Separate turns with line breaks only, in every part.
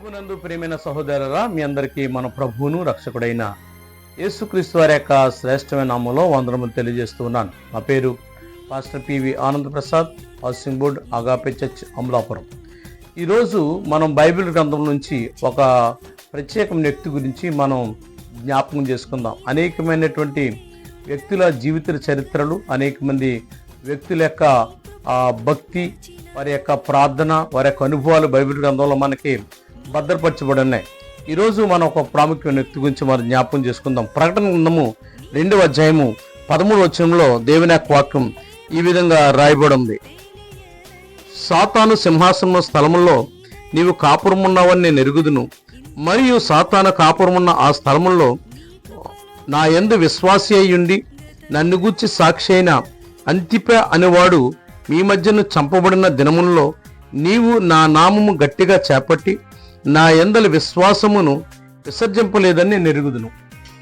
ప్రభునందు ప్రేమైన సహోదరురా మీ అందరికీ మన ప్రభువును రక్షకుడైన యేసుక్రీస్తు వారి యొక్క శ్రేష్టమైన నామంలో వందనములు తెలియజేస్తూ ఉన్నాను. నా పేరు pastor PV Anand Prasad housing board Agape church Amalapuram. ఈరోజు మనం బైబిల్ గ్రంథం నుంచి ఒక ప్రత్యేకమైన వ్యక్తి గురించి మనం జ్ఞాపకం చేసుకుందాం. అనేకమైనటువంటి వ్యక్తుల జీవిత చరిత్రలు అనేక మంది వ్యక్తుల యొక్క భక్తి వారి యొక్క ప్రార్థన వారి యొక్క అనుభవాలు బైబిల్ గ్రంథంలో మనకి భద్రపరచబడి ఉన్నాయి ఈరోజు మనం ఒక ప్రాముఖ్యమైన వ్యక్తి గురించి మనం జ్ఞాపకం చేసుకుందాం. ప్రకటన గ్రంథము రెండవ అధ్యాయము పదమూడు వచనంలో దేవుని యొక్క వాక్యం ఈ విధంగా రాయబడి ఉంది సాతాను సింహాసనం స్థలములో నీవు కాపురమున్నావని నేను ఎరుగుదును. మరియు సాతాను కాపురమున్న ఆ స్థలములో నా ఎందు విశ్వాసి అయ్యుండి నన్ను గూర్చి సాక్షి అయిన అంతిప అనేవాడు మీ మధ్యను చంపబడిన దినముల్లో నీవు నా నామము గట్టిగా చేపట్టి నా ఎందల విశ్వాసమును విసర్జింపలేదని నెరుగుదును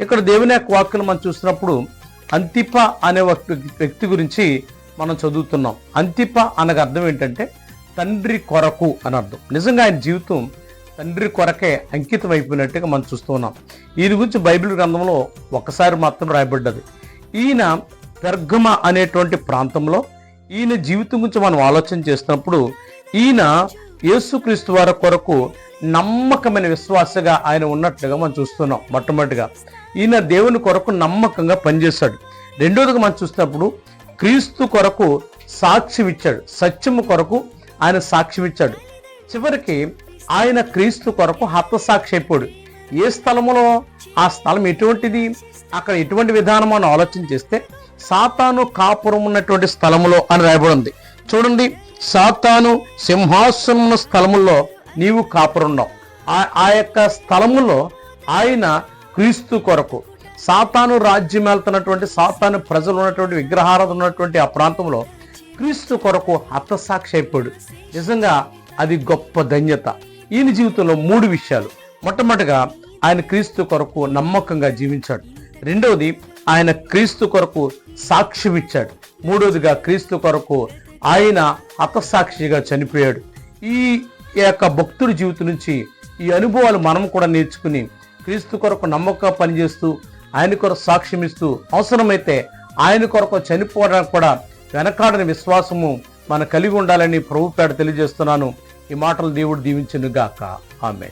ఇక్కడ దేవుని యొక్క వాక్యను మనం చూసినప్పుడు అంతిప అనే ఒక వ్యక్తి గురించి మనం చదువుతున్నాం. అంతిప అనగా అర్థం ఏంటంటే తండ్రి కొరకు అని అర్థం. నిజంగా ఆయన జీవితం తండ్రి కొరకే అంకితం అయిపోయినట్టుగా మనం చూస్తున్నాం ఈయన గురించి బైబిల్ గ్రంథంలో ఒక్కసారి మాత్రం రాయబడ్డది. ఈయన పెర్గమ అనేటువంటి ప్రాంతంలో ఈయన జీవితం గురించి మనం ఆలోచన చేసినప్పుడు ఈయన యేసుక్రీస్తు వారి కొరకు నమ్మకమైన విశ్వాసగా ఆయన ఉన్నట్లుగా మనం చూస్తున్నాం మొట్టమొదటిగా. ఈయన దేవుని కొరకు నమ్మకంగా పనిచేశాడు. రెండోదిగా మనం చూసినప్పుడు క్రీస్తు కొరకు సాక్ష్యం ఇచ్చాడు సత్యము కొరకు ఆయన సాక్ష్యం ఇచ్చాడు చివరికి ఆయన క్రీస్తు కొరకు హతసాక్షి అయిపోయాడు ఏ స్థలములో ఆ స్థలం ఎటువంటిది అక్కడ ఎటువంటి విధానం అని ఆలోచన చేస్తే సాతాను కాపురం ఉన్నటువంటి స్థలములో అని రాయబడి ఉంది చూడండి సాతాను సింహాసనం స్థలములో నీవు కాపురున్నావు ఆ- ఆ యొక్క స్థలములో ఆయన క్రీస్తు కొరకు సాతాను రాజ్యం వెళ్తున్నటువంటి సాతాను ప్రజలు ఉన్నటువంటి విగ్రహారాధన ఉన్నటువంటి ఆ ప్రాంతంలో క్రీస్తు కొరకు హతసాక్షి అయిపోయాడు. నిజంగా అది గొప్ప ధన్యత. ఈయన జీవితంలో మూడు విషయాలు. మొట్టమొదటిగా ఆయన క్రీస్తు కొరకు నమ్మకంగా జీవించాడు. రెండవది ఆయన క్రీస్తు కొరకు సాక్ష్యం ఇచ్చాడు మూడవదిగా క్రీస్తు కొరకు ఆయన హతసాక్షిగా చనిపోయాడు. ఈ యొక్క భక్తుడి జీవితం నుంచి ఈ అనుభవాలు మనం కూడా నేర్చుకుని క్రీస్తు కొరకు నమ్మకంగా పనిచేస్తూ ఆయన కొరకు సాక్ష్యం ఇస్తూ అవసరమైతే ఆయన కొరకు చనిపోవడానికి కూడా వెనకాడని విశ్వాసము మన కలిగి ఉండాలని ప్రభుపేట తెలియజేస్తున్నాను. ఈ మాటలు దేవుడు దీవించునుగాక. ఆమె